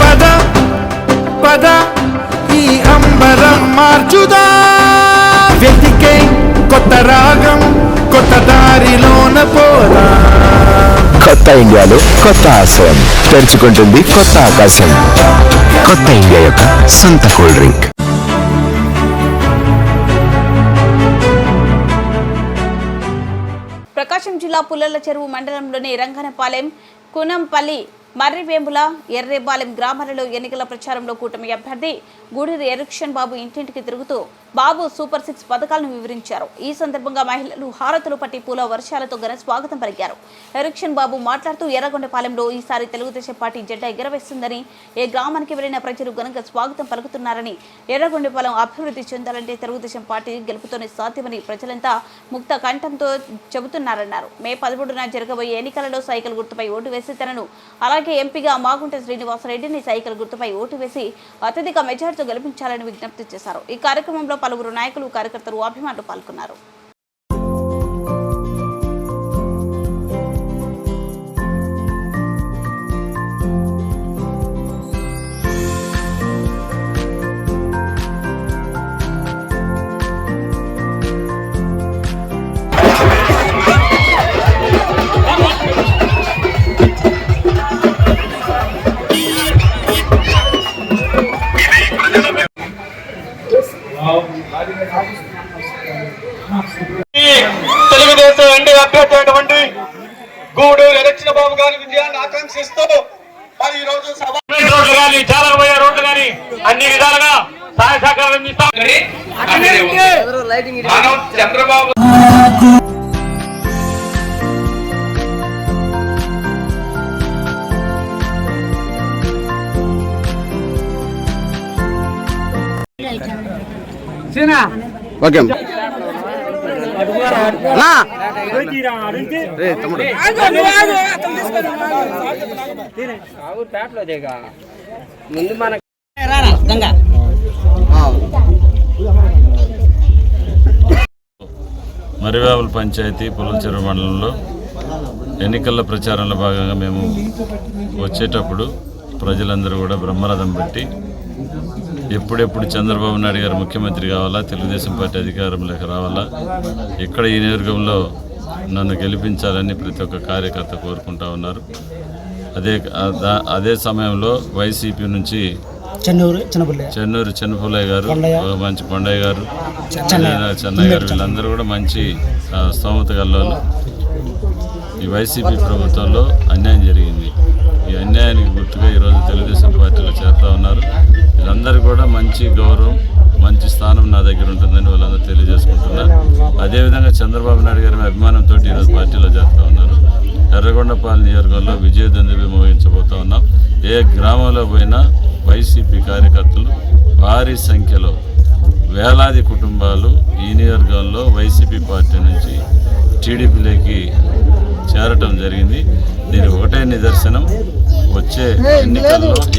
పద పద ఈ అంబరం మార్చుదా? వెతికే కొత్త రాగం కొత్త దారిలోన పోదా? కొత్త ఇండియాలో కొత్త ఆశయం. తెరుచుకుంటుంది కొత్త ఆకాశం. కొత్త ఇండియా యొక్క సొంత కూల్ డ్రింక్. ప్రకాశం జిల్లా పుల్లల చెరువు మండలంలోని రంగనపాలెం కునంపల్లి మర్రివేముల ఎర్రేపాలెం గ్రామాలలో ఎన్నికల ప్రచారంలో కూటమి అభ్యర్థి గూడూరు ఎరుక్షన్ బాబు ఇంటింటికి తిరుగుతూ బాబు సూపర్ సిక్స్ పథకాలను వివరించారు. ఈ సందర్భంగా మహిళలు హారతులు పట్టి పూల వర్షాలతో ఘన స్వాగతం పలికారు. ఎరుక్షన్ బాబు మాట్లాడుతూ ఎర్రగొండపాలెంలో ఈసారి తెలుగుదేశం పార్టీ జెండా ఎగరవేస్తుందని ఏ గ్రామానికి వెళ్ళిన ప్రజలు ఘనంగా స్వాగతం పలుకుతున్నారని ఎర్రగొండపాలెం అభివృద్ధి చెందాలంటే తెలుగుదేశం పార్టీ గెలుపుతోనే సాధ్యమని ప్రజలంతా ముక్త కంఠంతో చెబుతున్నారన్నారు. మే పదమూడున జరగబోయే ఎన్నికలలో సైకిల్ గుర్తుపై ఓటు వేసి తనను అలా అలాగే ఎంపీగా మాగుంట శ్రీనివాసరెడ్డిని సైకిల్ గుర్తుపై ఓటు వేసి అత్యధిక మెజార్టీతో గెలిపించాలని విజ్ఞప్తి చేశారు. ఈ కార్యక్రమంలో పలువురు నాయకులు కార్యకర్తలు అభిమానులు పాల్గొన్నారు. అభ్యర్థి అయినటువంటి గూడూరు ఎలక్షన్ బాబు గారి విజయాన్ని ఆకాంక్షిస్తూ మరి ఈ రోజు సభ రోడ్లు కానీ జాలకపోయే రోడ్లు కానీ అన్ని విధాలుగా సహాయ సహకారాలు అందిస్తాం. మనం చంద్రబాబు ఓకే. మరివేవల పంచాయతీ పులచెరువు మండలంలో ఎన్నికల ప్రచారంలో భాగంగా మేము వచ్చేటప్పుడు ప్రజలందరూ కూడా బ్రహ్మరథం పెట్టి ఎప్పుడెప్పుడు చంద్రబాబు నాయుడు గారు ముఖ్యమంత్రి కావాలా తెలుగుదేశం పార్టీ అధికారంలోకి రావాలా? ఇక్కడ ఈ నియోజకవర్గంలో నన్ను గెలిపించాలని ప్రతి ఒక్క కార్యకర్త కోరుకుంటా ఉన్నారు. అదే అదా- సమయంలో వైసీపీ నుంచి చెన్నూరు చెన్నూరు చెన్నపుల్లయ్య గారు మంచి కొండయ్య గారు చెన్నయ్య గారు వీళ్ళందరూ కూడా మంచి స్తోమత గల్లోళ్ళు ఈ వైసీపీ ప్రభుత్వంలో అన్యాయం జరిగింది. ఈ అన్యాయానికి గుర్తుగా ఈరోజు తెలుగుదేశం పార్టీలో చేరుతా ఉన్నారు. అందరు కూడా మంచి గౌరవం మంచి స్థానం నా దగ్గర ఉంటుందని వాళ్ళందరూ తెలియజేసుకుంటున్నారు. అదేవిధంగా చంద్రబాబు నాయుడు గారి అభిమానంతో ఈరోజు పార్టీలో చేస్తూ ఉన్నారు. ఎర్రగొండపాలెం నియోజకవర్గంలో విజయదందివి విమోహించబోతా ఉన్నాం. ఏ గ్రామంలో పోయినా వైసీపీ కార్యకర్తలు భారీ సంఖ్యలో వేలాది కుటుంబాలు ఈ నియోజకవర్గంలో వైసీపీ పార్టీ నుంచి టీడీపీలోకి చేరటం జరిగింది. దీని ఒకటే నిదర్శనం వచ్చే ఎన్నికల్లో